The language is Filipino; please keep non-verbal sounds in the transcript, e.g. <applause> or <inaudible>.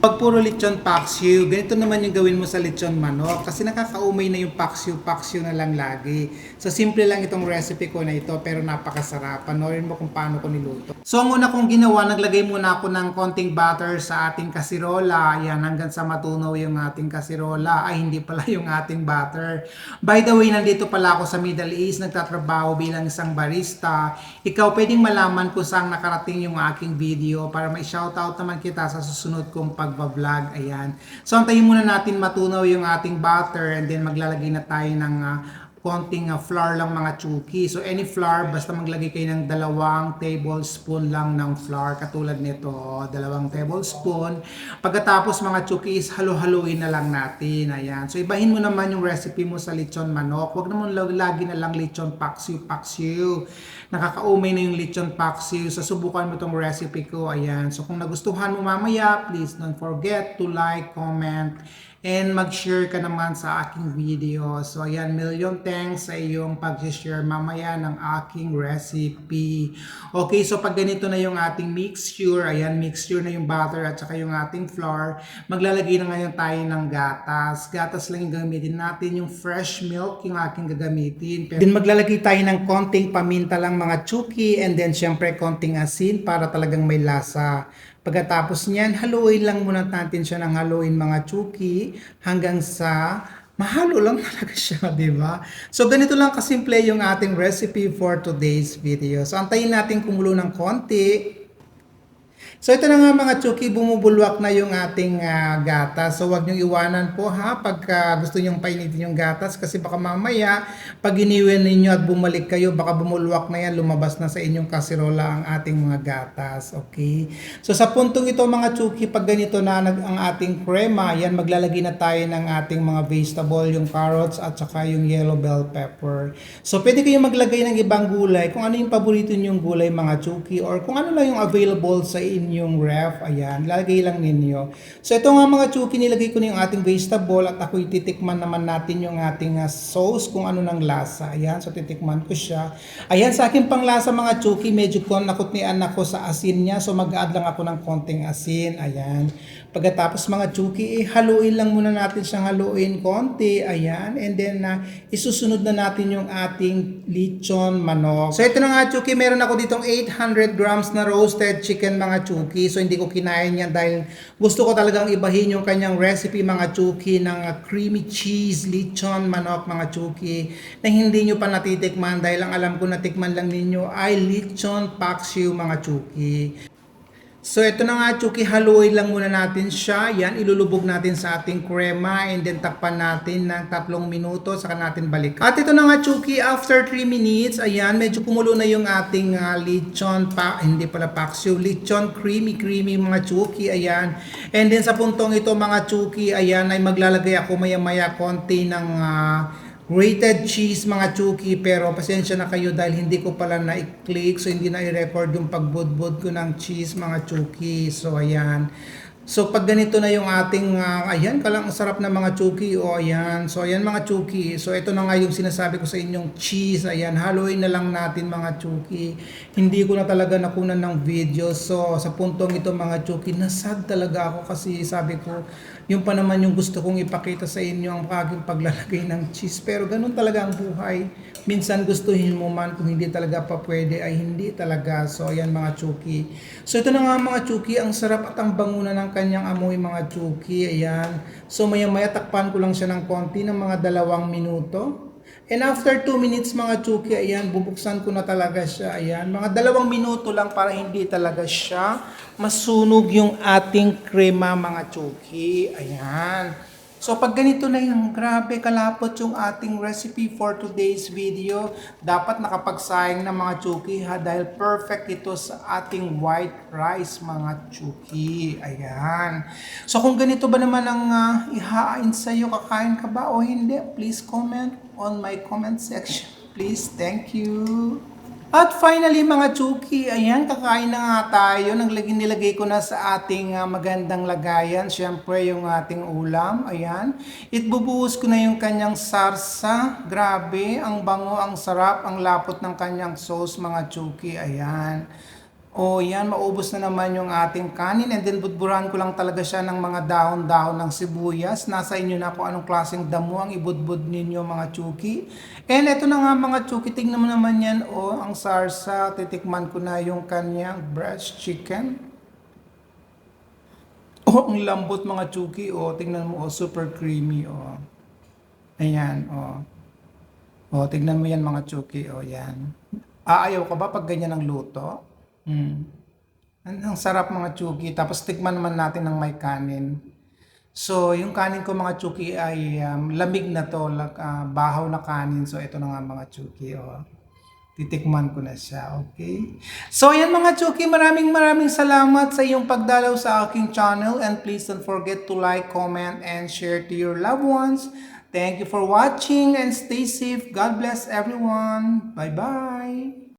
Pag puro lechon paksiw, ganito naman yung gawin mo sa lechon manok kasi nakakaumay na yung paksiw, paksiw na lang lagi. So simple lang itong recipe ko na ito pero napakasarap. Panoorin mo kung paano ko niluto. So ang una kong ginawa, naglagay muna ako ng konting butter sa ating kasirola. Ayan, hanggang sa matunaw yung ating kasirola. Ay, hindi pala yung ating butter. By the way, nandito pala ako sa Middle East, nagtatrabaho bilang isang barista. Ikaw, pwedeng malaman kung saan nakarating yung aking video para may shoutout naman kita sa susunod kong pagbablog. Ayan. So, antayin muna natin matunaw yung ating butter and then maglalagay na tayo ng ah, konting ah, flour lang mga chuki. So any flour, basta maglagay kayo ng dalawang tablespoon lang ng flour katulad nito, oh, dalawang tablespoon. Pagkatapos mga chuki is halo-haluin na lang natin. Ayan. So ibahin mo naman yung recipe mo sa lechon manok. Huwag naman lag- lagi na lang lechon paksiw paksiw. Nakakaumay na yung lechon paksiw. So subukan mo tong recipe ko. Ayan. So kung nagustuhan mo mamaya, please don't forget to like, comment, and mag-share ka naman sa aking video. So ayan, million thanks sa iyong pag-share mamaya ng aking recipe. Okay, so pag ganito na yung ating mixture, ayan, mixture na yung butter at saka yung ating flour, maglalagay na ngayon tayo ng gatas. Gatas lang yung gamitin natin, yung fresh milk yung aking gagamitin. Then maglalagay tayo ng konting paminta lang mga chuki and then syempre konting asin para talagang may lasa. Pagkatapos niyan, haluin lang muna natin siya ng haluin mga chuki hanggang sa mahalo lang <laughs> talaga siya, di ba? So, ganito lang kasimple yung ating recipe for today's video. So, antayin natin kumulo ng konti. So ito na nga mga chuki, bumubulwak na yung ating ah, gatas. So wag niyong iwanan po ha pagka gusto niyong painitin yung gatas kasi baka mamaya pag iniwan ninyo at bumalik kayo baka bumulwak na yan, lumabas na sa inyong kaserola ang ating mga gatas. Okay? So sa puntong ito mga chuki, pag ganito na ang ating crema, yan maglalagay na tayo ng ating mga vegetable, yung carrots at saka yung yellow bell pepper. So pwede kayong maglagay ng ibang gulay kung ano yung paborito niyong gulay mga chuki or kung ano lang yung available sa inyong ref, ayan, lagay lang ninyo. So ito nga mga chuki, nilagay ko na yung ating vegetable at ako titikman naman natin yung ating ah, sauce kung ano ng lasa. Ayan, so titikman ko siya. Ayan, sa akin pang lasa mga chuki, medyo kon nakot ni anak ko sa asin niya. So mag-add lang ako ng konting asin. Ayan. Pagkatapos mga chuki, eh, haluin lang muna natin siyang haluin konti. Ayan. And then, na isusunod na natin yung ating lechon manok. So, ito na nga chuki, meron ako ditong 800 grams na roasted chicken mga chuki. So, hindi ko kinain yan dahil gusto ko talagang ibahin yung kanyang recipe mga chuki ng uh, creamy cheese lechon manok mga chuki na hindi nyo pa natitikman dahil ang alam ko natikman lang ninyo ay lechon paksiw mga chuki. So ito na nga Chuki, haluin lang muna natin siya. Yan, ilulubog natin sa ating krema and then takpan natin ng tatlong minuto saka natin balik. At ito na nga Chuki, after 3 minutes, ayan, medyo kumulo na yung ating ah, lechon pa, hindi pala paksiw, lechon creamy creamy mga Chuki, ayan. And then sa puntong ito mga Chuki, ayan, ay maglalagay ako maya-maya konti ng ah, grated cheese mga chuki pero pasensya na kayo dahil hindi ko pala na-click so hindi na i-record yung pagbudbud ko ng cheese mga chuki so ayan So pag ganito na yung ating ah, ayan kalang ang sarap na mga chuki o ayan so ayan mga chuki so ito na nga yung sinasabi ko sa inyong cheese ayan haluin na lang natin mga chuki hindi ko na talaga nakunan ng video so sa puntong ito mga chuki nasad talaga ako kasi sabi ko yung pa naman yung gusto kong ipakita sa inyo ang aking paglalagay ng cheese. Pero ganun talaga ang buhay. Minsan gustuhin mo man kung hindi talaga pa pwede ay hindi talaga. So ayan mga chuki. So ito na nga mga chuki, ang sarap at ang banguna ng kanyang amoy mga chuki. Ayan. So maya maya takpan ko lang siya ng konti ng mga dalawang minuto. And after 2 minutes mga chuki, ayan, bubuksan ko na talaga siya. Ayan, mga dalawang minuto lang para hindi talaga siya masunog yung ating krema mga chuki. Ayan. So pag ganito na yung grabe kalapot yung ating recipe for today's video, dapat nakapagsayang na mga chuki ha dahil perfect ito sa ating white rice mga chuki. Ayan. So kung ganito ba naman ang uh, ihain sa iyo, kakain ka ba o hindi? Please comment on my comment section. Please, thank you. At finally mga chuki, ayan, kakain na nga tayo. Naglagay, nilagay ko na sa ating ah, magandang lagayan. Siyempre yung ating ulam, ayan. Itbubuhos ko na yung kanyang sarsa. Grabe, ang bango, ang sarap, ang lapot ng kanyang sauce mga chuki, ayan. O yan, maubos na naman yung ating kanin and then budburan ko lang talaga siya ng mga dahon-dahon ng sibuyas. Nasa inyo na kung anong klaseng damo ang ibudbud ninyo mga chuki. And eto na nga mga chuki, tingnan mo naman yan. O, ang sarsa, titikman ko na yung kanyang breast chicken. Oh, ang lambot mga chuki. Oh, tingnan mo, oh, super creamy. Oh. Ayan, oh. Oh, tingnan mo yan mga chuki. Oh, yan. Aayaw ka ba pag ganyan ang luto? Hmm. Ang, ang sarap mga chuki. Tapos tikman naman natin ng may kanin. So, yung kanin ko mga chuki ay um, lamig na to, like, ah, bahaw na kanin. So, ito na nga mga chuki. Oh. Titikman ko na siya, okay? So, yan mga chuki, maraming maraming salamat sa iyong pagdalaw sa aking channel and please don't forget to like, comment, and share to your loved ones. Thank you for watching and stay safe. God bless everyone. Bye-bye.